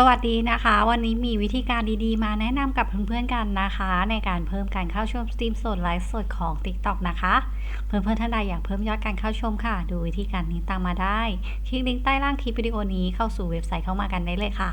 สวัสดีนะคะ วันนี้มีวิธีการดีๆ มาแนะนำกับเพื่อนๆกันนะคะ ในการเพิ่มการเข้าชมสตรีมสดไลฟ์สดของ TikTok นะคะ เพื่อนๆท่านใดอยากเพิ่มยอดการเข้าชมค่ะ ดูวิธีการนี้ตามมาได้ คลิกลิงก์ใต้ล่างคลิปวิดีโอนี้เข้าสู่เว็บไซต์เข้ามากันได้เลยค่ะ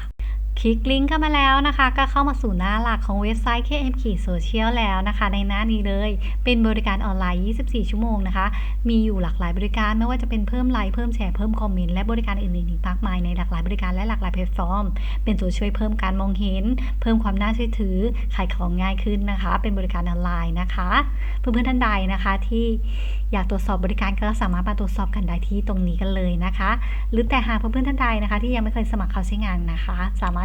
คลิกลิงก์เข้ามาแล้วนะคะ ก็เข้ามาสู่หน้าหลักของเว็บไซต์ KM ขีดโซเชียลแล้วนะคะ ในหน้านี้เลย เป็นบริการออนไลน์ 24 ชั่วโมงนะคะ มีอยู่หลากหลายบริการไม่ว่าจะเป็นเพิ่มไลค์เพิ่มแชร์เพิ่มคอมเมนต์และบริการอื่นๆอีกมากมายในหลากหลายบริการและหลากหลายแพลตฟอร์ม เป็นตัวช่วยเพิ่มการมองเห็น เพิ่มความน่าเชื่อถือขายของง่ายขึ้นนะคะ เป็นบริการออนไลน์นะคะ เพื่อนๆท่านใดนะคะที่อยากตรวจสอบบริการก็สามารถมาตรวจสอบกันได้ที่ตรงนี้กันเลยนะคะ หรือแต่หากเพื่อนๆท่านใดนะคะ ที่ยังไม่เคยสมัครเข้าใช้งานนะคะ สามารถ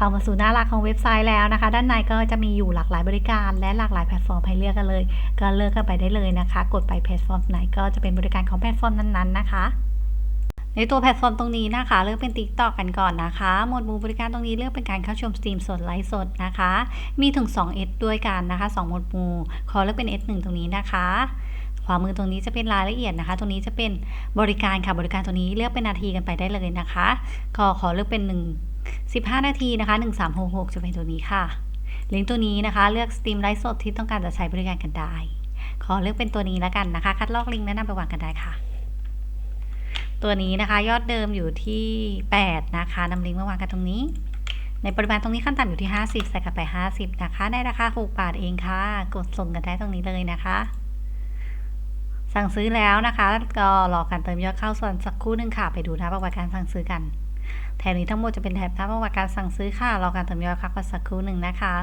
เข้ามาสู่หน้าหลักของเว็บไซต์แล้วนะคะ ด้านในก็จะมีอยู่หลากหลายบริการและหลากหลายแพลตฟอร์มให้เลือกกันเลย ก็เลือกกันไปได้เลยนะคะ กดไปแพลตฟอร์มไหนก็จะเป็นบริการของแพลตฟอร์มนั้นๆนะคะในตัวแพลตฟอร์มตรงนี้นะคะ เลือกเป็น TikTok กันก่อนนะคะ หมวดหมู่บริการตรงนี้เลือกเป็นการเข้าชมสตรีมสดไลฟ์สดนะคะ มีถึง 2 S ด้วยกันนะคะ 2 หมวดหมู่ ขอเลือกเป็น S1 ตรงนี้นะคะ ขวามือตรงนี้จะเป็นรายละเอียดนะคะ ตรงนี้จะเป็นบริการค่ะ บริการตรงนี้เลือกเป็นนาทีกันไปได้เลยนะคะ ก็ขอเลือกเป็น 1 15 นาทีนะคะ 1366 จะเป็นตัวนี้ค่ะ ลิงก์ตัวนี้นะคะ เลือกสตรีมไลฟ์สดที่ต้องการจะใช้บริการกันได้ ขอเลือกเป็นตัวนี้แล้วกันนะคะ คัดลอกลิงก์แนะนำไปวางกันได้ค่ะ ตัวนี้นะคะ ยอดเดิมอยู่ที่ 8 นะคะนำลิงก์มาวางกันตรงนี้ ในปริมาณตรงนี้ขั้นต่ำอยู่ที่ 50 ใส่กลับไป 50 นะคะในราคา 6 บาทเองค่ะ กดส่งกันได้ตรงนี้เลยนะคะสั่งซื้อแล้วนะคะ ก็รอการเติมยอดเข้าส่วนสักครู่หนึ่งค่ะ ไปดูน้าประวัติการสั่งซื้อกัน แถบนี้ทั้งหมดจะเป็นแถบหน้าประวัติการสั่งซื้อค่ะรอการเติมยอดค่ะก็สักครู่หนึ่งนะคะ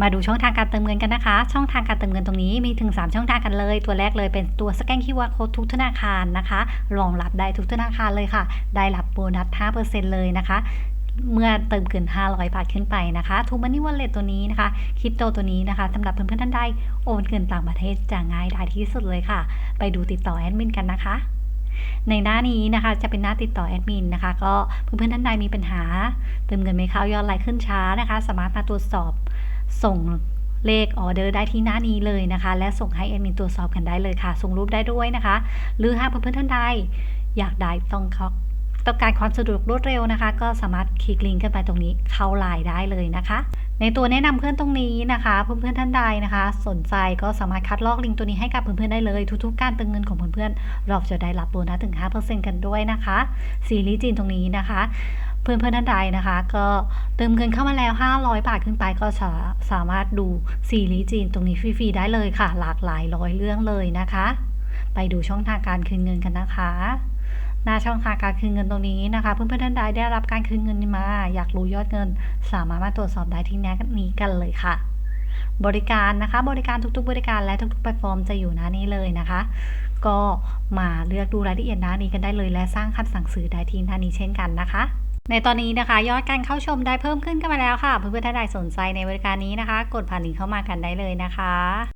มาดูช่องทางการเติมเงินกันนะคะ ช่องทางการเติมเงินตรงนี้มีถึง 3 ช่องทางกันเลย ตัวแรกเลยเป็นตัวสแกน QR Code ทุกธนาคารนะคะรองรับได้ทุกธนาคารเลยค่ะ ได้รับโบนัส 5%เลยนะคะ เมื่อเติมเกิน 500 บาทขึ้นไปนะคะทูมันนี่วอลเล็ตตัวนี้นะคะ คริปโตตัวนี้นะคะสำหรับเพื่อนๆท่านใดโอนเงินต่างประเทศจะง่ายไดายที่สุดเลยค่ะ ไปดูติดต่อแอดมินกันนะคะ ในหน้านี้นะคะจะเป็นหน้าติดต่อแอดมินนะคะ ก็เพื่อนๆท่านใดมีปัญหาเติมเงินไม่เข้ายอดไลน์ขึ้นช้านะคะ สามารถมาตรวจสอบส่งเลขออเดอร์ได้ที่หน้านี้เลยนะคะ และส่งให้แอดมินตรวจสอบกันได้เลยค่ะ ส่งรูปได้ด้วยนะคะ หรือหากเพื่อนๆท่านใดอยากได้ต้องเขา ต้องการความสะดวกรวดเร็วนะคะ ก็สามารถคลิกลิงก์กันไปตรงนี้เข้าไลน์ได้เลยนะคะ ในตัวแนะนำเพื่อนตรงนี้นะคะเพื่อนๆท่านใดนะคะ สนใจก็สามารถคัดลอกลิงก์ตัวนี้ให้กับเพื่อนๆได้เลยทุกๆ การเติมเงินของเพื่อนๆเราจะได้รับโบนัสถึง 5%กันด้วยนะคะซีรีส์จีนตรงนี้นะคะเพื่อนๆท่านใดนะคะ ก็เติมเงินเข้ามาแล้ว 500 บาทขึ้นไปก็สาสามารถดูซีรีส์จีนตรงนี้ฟรีๆได้เลยค่ะ หลากหลายร้อยเรื่องเลยนะคะ ไปดูช่องทางการคืนเงินกันนะคะ หน้าช่องทางการคืนเงินตรงนี้นะคะ เพื่อนๆท่านใดได้รับการคืนเงินมา อยากรู้ยอดเงิน สามารถมาตรวจสอบได้ที่หน้านี้กันเลยค่ะ บริการนะคะบริการทุกๆ บริการและทุกๆแพลตฟอร์มจะอยู่หน้านี้เลยนะคะ ก็มาเลือกดูรายละเอียดหน้านี้กันได้เลย และสร้างคัดสั่งซื้อได้ที่หน้านี้เช่นกันนะคะในตอนนี้นะคะ ยอดการเข้าชมได้เพิ่มขึ้นกันมาแล้วค่ะ เพื่อนๆท่านใดสนใจในบริการนี้นะคะ กดผ่านลิงก์เข้ามากันได้เลยนะคะ